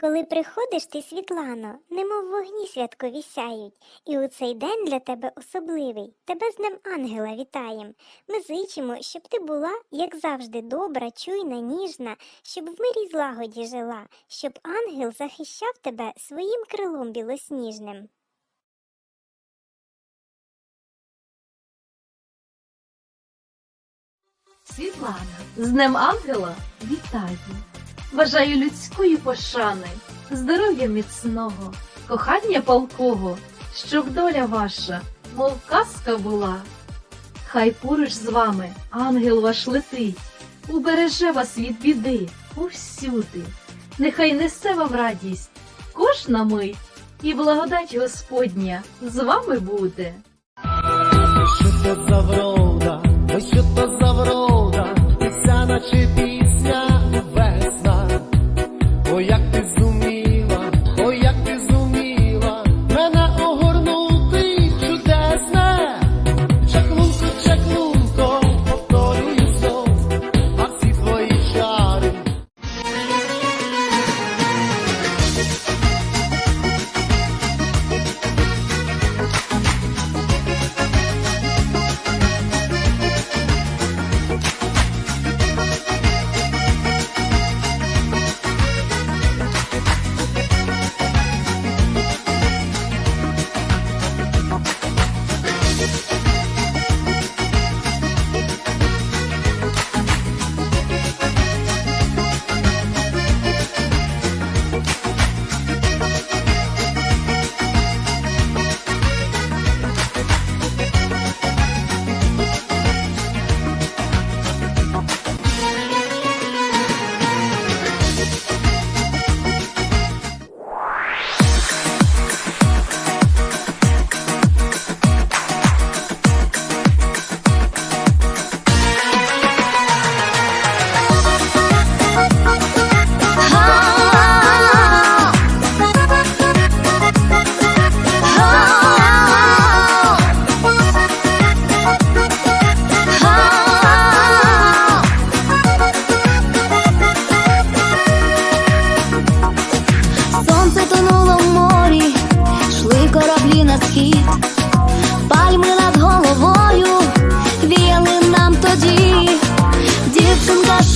Коли приходиш ти, Світлано, немов вогні святкові сяють, і у цей день для тебе особливий. Тебе з Днем Ангела вітаєм. Ми зичимо, щоб ти була, як завжди, добра, чуйна, ніжна, щоб в мирі злагоді жила, щоб ангел захищав тебе своїм крилом білосніжним. Світлана, з Днем Ангела вітаю! Бажаю людської пошани, здоров'я міцного, кохання палкого, щоб доля ваша, мов казка була. Хай поруч з вами ангел ваш летить, убереже вас від біди повсюди, нехай несе вам радість кожна мить, і благодать Господня з вами буде. Що то за врода, що то за врода, вся наче пісня. Ой, як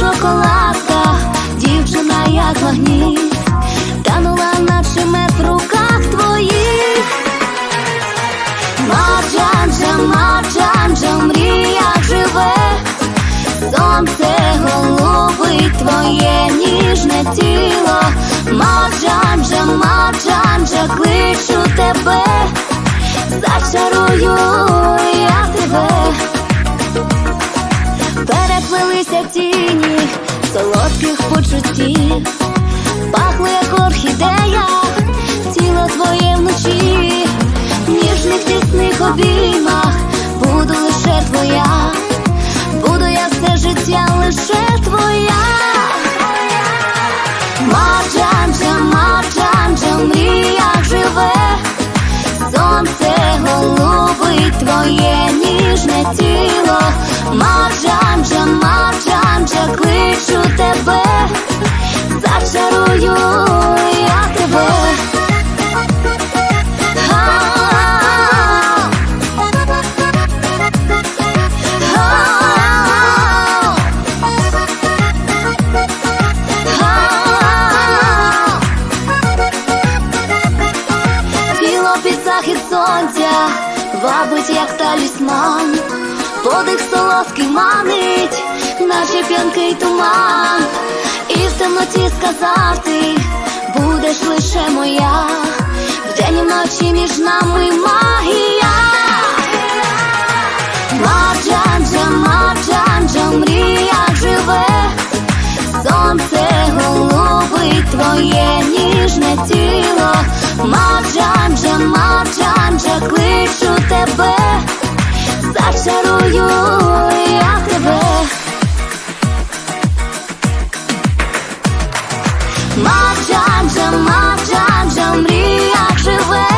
шоколадка, дівчина як магніт, танула наче мед в руках твоїх. Маджанджа, маджанджа, в мріях живе, сонце голубить твоє ніжне тіло, Маджанджа, маджанджа, кличу тебе, зачарую я тебе, солодких почуттів, пахло як орхідея, тіло твоє вночі, в ніжних тісних обіймах буду лише твоя, буду я все життя лише твоя. Маджанджа, в мріях живе, сонце голубить твоє ніжне тіло, кличу тебе, зачарую я тебе. Тіло під захід сонця, вабить, як талісман, подих солодкий манить, наче п'янкий туман, і в темноті сказав ти, будеш лише моя, вдень і вночі між нами магія. Маджанджа, маджанджа, в мріях живе, сонце голубить твоє ніжне тіло, Маджанджа, маджанджа, кличу тебе, зачарую я тебе. Маджанджа, в мріях живе,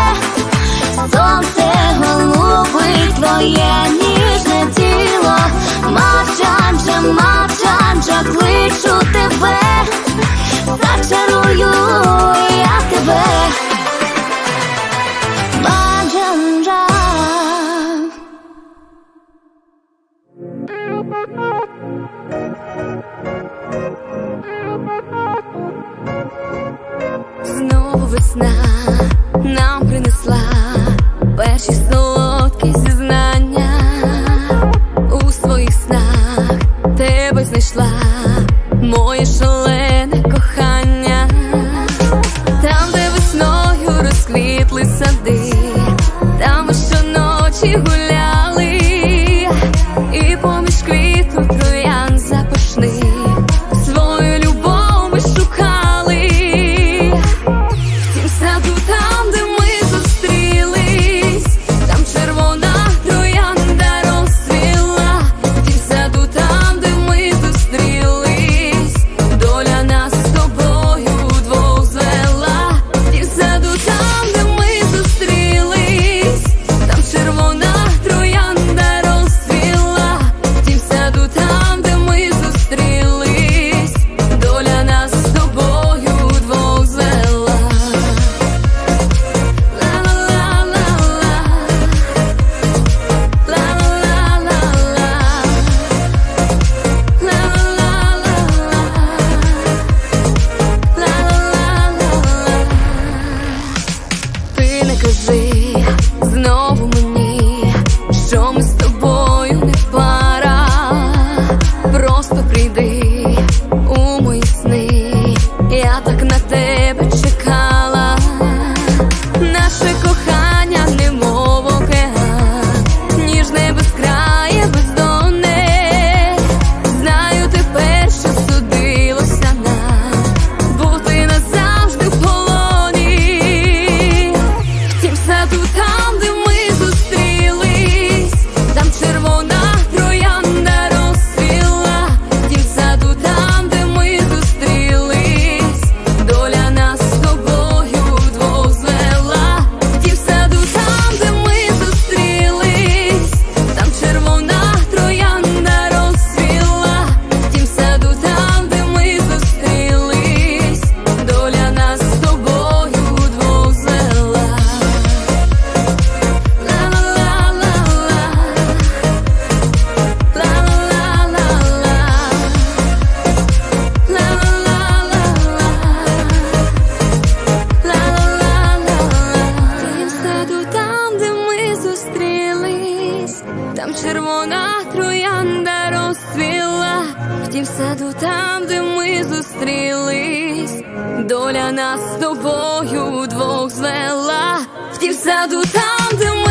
сонце голубить твоє ніжне тіло, Маджанджа, маджанджа, кличу тебе, весна нам принесла перші сну. easy Червона троянда розцвіла, Втім, саду там, де ми зустрілись, доля нас з тобою вдвох звела, в Втім, саду там, де ми.